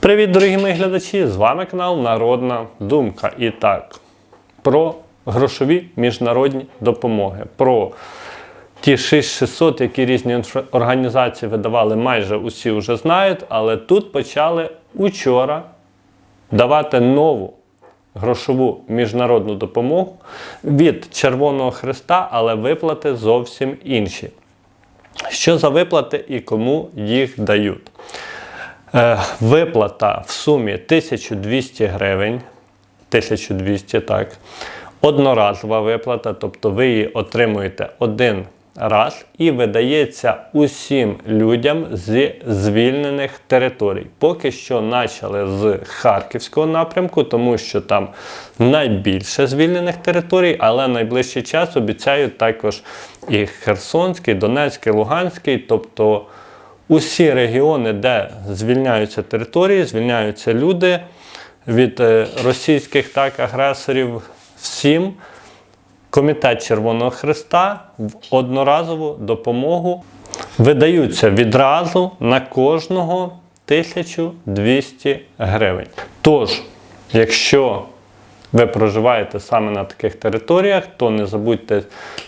Привіт, дорогі мої глядачі! З вами канал Народна Думка. І так, про грошові міжнародні допомоги. Про ті 6600, які різні організації видавали, майже усі вже знають, але тут почали учора давати нову грошову міжнародну допомогу від Червоного Христа, але виплати зовсім інші. Що за виплати і кому їх дають? Е, виплата в сумі 1200 гривень. 1200, так. Одноразова виплата, тобто ви її отримуєте один раз і видається усім людям з звільнених територій. Поки що почали з Харківського напрямку, тому що там найбільше звільнених територій, але найближчий час обіцяють також і Херсонський, Донецький, Луганський, тобто усі регіони, де звільняються території, звільняються люди від е, російських так агресорів, всім Комітет Червоного Христа в одноразову допомогу видаються відразу на кожного 1200 гривень. Тож, якщо ви проживаєте саме на таких територіях, то не забудьте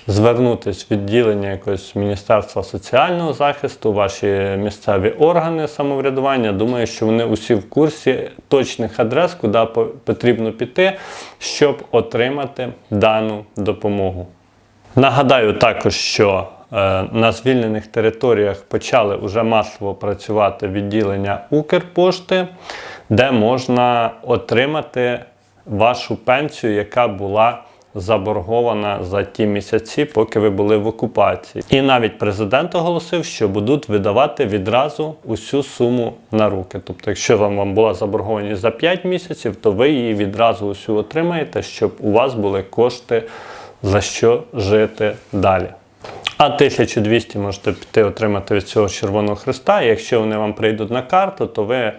звернутися в відділення якогось Міністерства соціального захисту, ваші місцеві органи самоврядування. Думаю, що вони усі в курсі точних адрес, куди потрібно піти, щоб отримати дану допомогу. Нагадаю також, що е, на звільнених територіях почали вже масово працювати відділення Укрпошти, де можна отримати вашу пенсію, яка була заборгована за ті місяці, поки ви були в окупації. І навіть президент оголосив, що будуть видавати відразу усю суму на руки. Тобто, якщо вам, вам була заборгованість за 5 місяців, то ви її відразу усю отримаєте, щоб у вас були кошти за що жити далі. А 1200 можете піти отримати від цього Червоного Христа. І якщо вони вам прийдуть на карту, то ви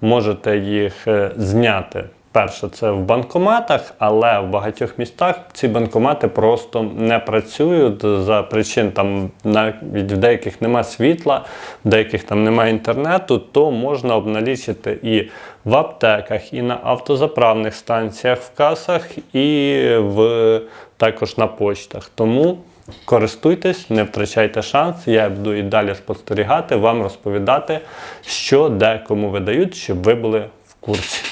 можете їх е, зняти. Перше, це в банкоматах, але в багатьох містах ці банкомати просто не працюють за причин там навіть в деяких нема світла, в деяких там немає інтернету, то можна обналічити і в аптеках, і на автозаправних станціях, в касах, і в також на почтах. Тому користуйтесь, не втрачайте шанс. Я буду і далі спостерігати, вам розповідати, що де кому видають, щоб ви були в курсі.